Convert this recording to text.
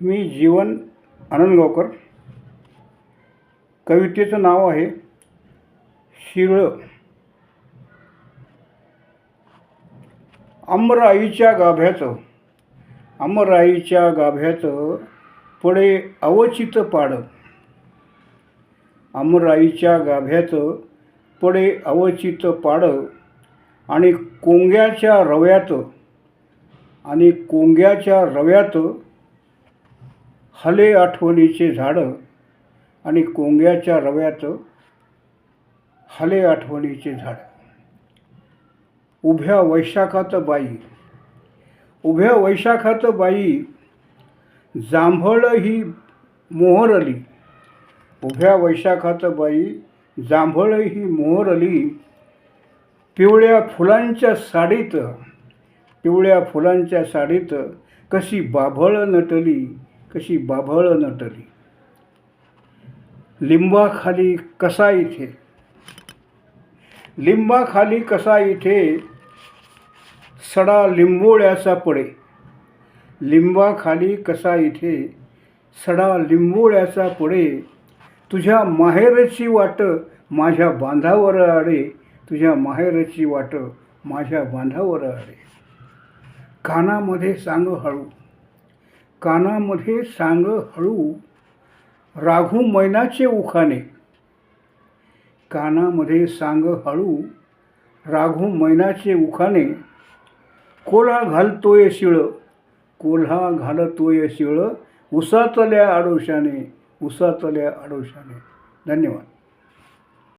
मी जीवन आनंदगावकर कवितेचं नाव आहे शिळं अमराईच्या गाभ्याचं अमराईच्या गाभ्याचं पडे अवचित पाड. अमराईच्या गाभ्याचं पडे अवचित पाड आणि कोंग्याच्या रव्यात आणि कोंग्याच्या रव्यात हले आठवणीचे झाडं आणि कोंग्याच्या रव्याचं हले आठवणीचे झाड. उभ्या वैशाखाचं बाई. उभ्या वैशाखाचं बाई जांभळ ही मोहरली. उभ्या वैशाखाचं बाई जांभळ ही मोहरली. पिवळ्या फुलांच्या साडीत पिवळ्या फुलांच्या साडीत कशी बाभळ नटली. कशी बाभळ नटली लिंबाखाली कसा इथे? लिंबाखाली कसा इथे? सडा लिंबोळ्याचा पडे. लिंबाखाली कसा इथे? सडा लिंबोळ्याचा पडे. तुझ्या माहेरची वाट माझ्या बांधावर आडे. तुझ्या माहेरची वाट माझ्या बांधावर आडे. कानामध्ये सांग हळू. कानामध्ये सांग हळू राघू मैनाचे उखाणे. कानामध्ये सांग हळू राघू मैनाचे उखाणे. कोल्हा घालतोय शिळ कोल्हा घालतोय शिळ उसातल्या आडोशाने उसातल्या आडोशाने. धन्यवाद.